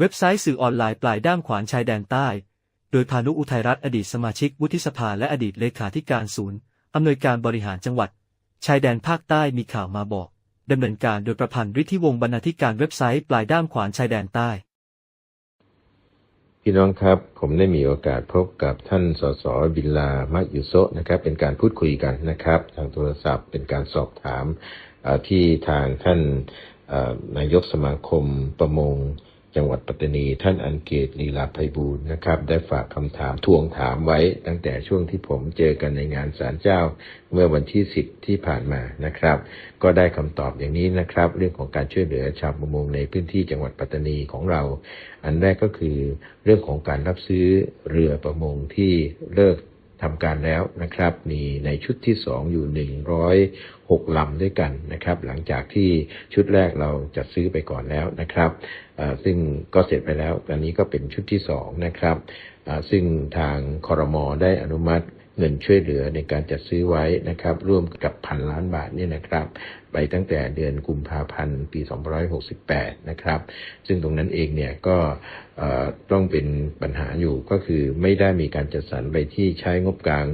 เว็บไซต์สื่อออนไลน์ปลายด้ามขวานชายแดนใต้ โดยพานุอุทัยรัตน์อดีตสมาชิกวุฒิสภาและอดีตเลขาธิการศูนย์อำนวยการบริหารจังหวัด ชายแดนภาคใต้มีข่าวมาบอกดำเนินการโดยประพันธ์ฤทธิวงศ์บรรณาธิการเว็บไซต์ปลายด้ามขวานชายแดนใต้ พี่น้องครับ ผมได้มีโอกาสพบกับท่านสสบิลามะยุโซนะครับ เป็นการพูดคุยกันนะครับ ทางโทรศัพท์เป็นการสอบถามที่ทางท่านนายกสมาคมประมง จังหวัดปัตตานี ท่านอันเกตลีลาไพบูลย์นะครับ ได้ฝากคำถามทวงถามไว้ตั้งแต่ช่วงที่ผมเจอกันในงานศาลเจ้า เมื่อวันที่ 10 ที่ผ่านมานะครับ ก็ได้คำตอบอย่างนี้นะครับ เรื่องของการช่วยเหลือชาวประมงในพื้นที่จังหวัดปัตตานีของเรา อันแรกก็คือเรื่องของการรับซื้อเรือประมงที่เลิก ทำการแล้วนะครับมีในชุดที่สองอยู่106ลำด้วยกันนะครับ หลังจากที่ชุดแรกเราจัดซื้อไปก่อนแล้วนะครับซึ่งก็เสร็จไปแล้วอันนี้ก็เป็นชุดที่สองนะครับซึ่งทางคอรมอได้อนุมัติ เงินช่วยเหลือในการจัดซื้อไว้นะครับ ร่วมกับพันล้านบาทเนี่ยนะครับ ไปตั้งแต่เดือนกุมภาพันธ์ปี 2568 นะครับ ซึ่งตรงนั้นเองเนี่ยก็ต้องเป็นปัญหาอยู่ก็คือไม่ได้มีการจัดสรรไปที่ใช้งบกลาง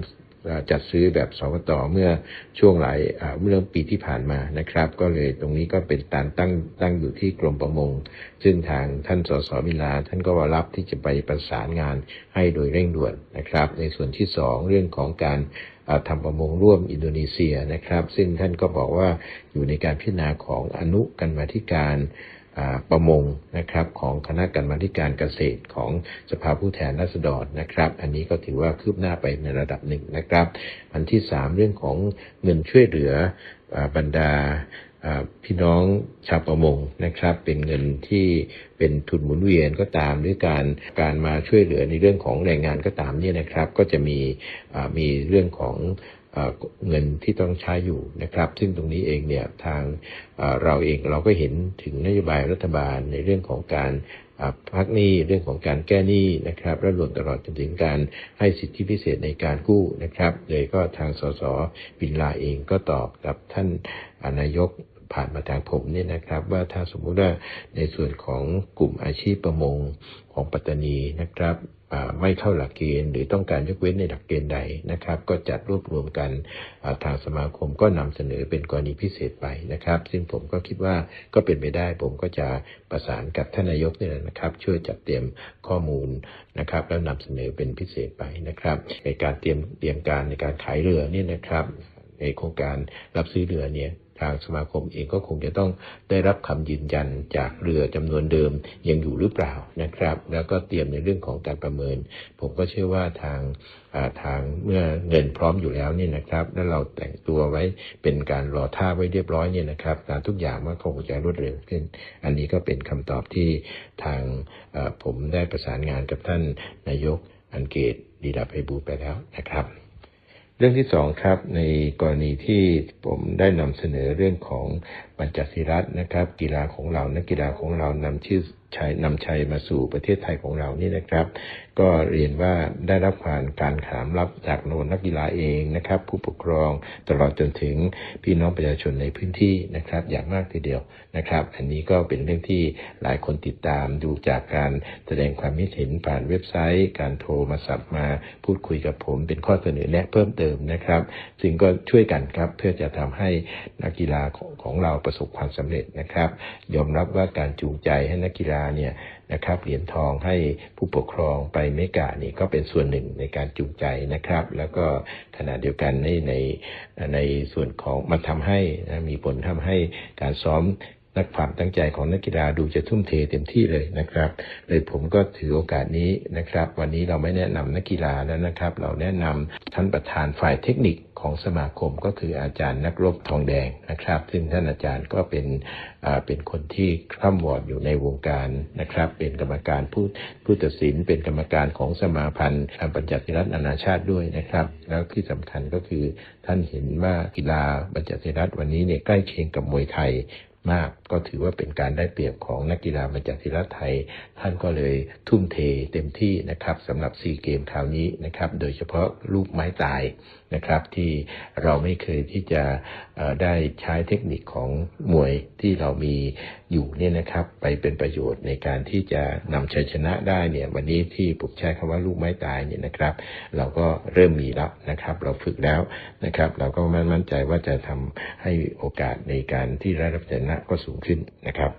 จัดซื้อแบบสวตเมื่อช่วงหลายเมื่อปีที่ผ่านมานะครับ ก็เลยตรงนี้ก็เป็นการตั้งตั้งอยู่ที่กรมประมง ซึ่งทางท่านสสวิลา ท่านก็รับที่จะไปประสานงานให้โดยเร่งด่วนนะครับ ในส่วนที่สองเรื่องของการอ่าทำประมงร่วมอินโดนีเซียนะครับ ซึ่งท่านก็บอกว่าอยู่ในการพิจารณาของอนุกรรมาธิการ ประมงนะครับของคณะกรรมาการเกษตรของสภาผู้แทนราษฎรนะครับ อันนี้ก็ถือว่าคืบหน้าไปในระดับหนึ่งนะครับ อันที่สามเรื่องของเงินช่วยเหลืออบรรดาพี่น้องชาวประมงนะครับ เป็นเงินที่เป็นทุนหมุนเวียนก็ตามหรือการการมาช่วยเหลือในเรื่องของแรงงานก็ตามเนี่ยนะครับ ก็จะมีมีเรื่องของ เงินที่ต้องใช้อยู่นะครับ ซึ่งตรงนี้เองเนี่ยทางเราเองเราก็เห็นถึงนโยบายรัฐบาลในเรื่องของการพักหนี้เรื่องของการแก้หนี้นะครับและรวมตลอดจนถึงการให้สิทธิพิเศษในการกู้นะครับเลยก็ทางสสบินลาเองก็ตอบกับท่านนายกผ่านมาทางผมเนี่ยนะครับ ว่าถ้าสมมุติว่าในส่วนของกลุ่มอาชีพประมงของปัตตานีนะครับ ไม่เข้าหลักเกณฑ์ หรือต้องการยกเว้นในหลักเกณฑ์ใดนะครับ ก็จัดรวบรวมกันทางสมาคมก็นำเสนอเป็นกรณีพิเศษไปนะครับ ซึ่งผมก็คิดว่าก็เป็นไปได้ผมก็จะประสานกับท่านนายกนี่ยนะครับ ช่วยจัดเตรียมข้อมูลนะครับ แล้วนำเสนอเป็นพิเศษไปนะครับในการเตรียมเตรียมการในการขายเรือเนี่ยนะครับ ในโครงการรับซื้อเรือเนี่ยทางสมาคมเองก็คงจะต้องได้รับคำยืนยันจากเรือจำนวนเดิมยังอยู่หรือเปล่านะครับ แล้วก็เตรียมในเรื่องของการประเมิน ผมก็เชื่อว่าทางาทางเมื่อเงินพร้อมอยู่แล้วเนี่ยนะครับ แล้วเราแต่งตัวไว้เป็นการรอท่าไว้เรียบร้อยเนี่ยนะครับการทุกอย่างมันคงจะรวดเร็วขึ้น อันนี้ก็เป็นคำตอบที่ทางผมได้ประสานงานกับท่านนายกอันเกตดีดาไพบูลไปแล้วนะครับ เรื่องที่สองครับในกรณีที่ผมได้นำเสนอเรื่องของปัญจศิรัตน์นะครับ กีฬาของเรานักกีฬาของเรานำชื่อชัยนำชัยมาสู่ประเทศไทยของเรานี่นะครับ ก็เรียนว่าได้รับการการขามรับจากโนนนักกีฬาเองนะครับ ผู้ปกครองตลอดจนถึงพี่น้องประชาชนในพื้นที่นะครับ อย่างมากทีเดียวนะครับ อันนี้ก็เป็นเรื่องที่หลายคนติดตามดูจากการแสดงความคิดเห็นผ่านเว็บไซต์ การโทรมาสับมาพูดคุยกับผมเป็นข้อเสนอแนะเพิ่มเติมนะครับซึ่งก็ช่วยกันครับเพื่อจะทำให้นักกีฬาของของเราประสบความสำเร็จนะครับ ยอมรับว่าการจูงใจให้นักกีฬาเนี่ย นะครับเหรียญทองให้ผู้ปกครองไปเมกานี่ก็เป็นส่วนหนึ่งในการจูงใจนะครับ แล้วก็ขณะเดียวกันในในในส่วนของมันทำให้นะมีผลทำให้การซ้อม นักความตั้งใจของนักกีฬาดูจะทุ่มเทเต็มที่เลยนะครับ เลยผมก็ถือโอกาสนี้นะครับ วันนี้เราไม่แนะนำนักกีฬาแล้วนะครับ เราแนะนำท่านประธานฝ่ายเทคนิคของสมาคมก็คืออาจารย์นักรบทองแดงนะครับ ซึ่งท่านอาจารย์ก็เป็นเป็นคนที่คร่ำวอดอยู่ในวงการนะครับ เป็นกรรมการผู้ผู้ตัดสิน เป็นกรรมการของสมาพันธ์ปัญจศิรัตน์นานาชาติด้วยนะครับ แล้วที่สำคัญก็คือท่านเห็นว่ากีฬาบัญจศิรัตน์วันนี้เนี่ยใกล้เคียงกับมวยไทย มาก ก็ถือว่าเป็นการได้เปรียบของนักกีฬามาจากทีละไทย ท่านก็เลยทุ่มเทเต็มที่นะครับสำหรับซีเกมคราวนี้นะครับ โดยเฉพาะลูกไม้ตายนะครับ ที่เราไม่เคยที่จะได้ใช้เทคนิคของมวยที่เรามีอยู่เนี่ยนะครับ ไปเป็นประโยชน์ในการที่จะนำชัยชนะได้เนี่ย วันนี้ที่ผมใช้คำว่าลูกไม้ตายเนี่ยนะครับ เราก็เริ่มมีแล้วนะครับ เราฝึกแล้วนะครับ เราก็มั่นใจว่าจะทำให้โอกาสในการที่ได้รับชนะก็สูงขึ้นนะครับ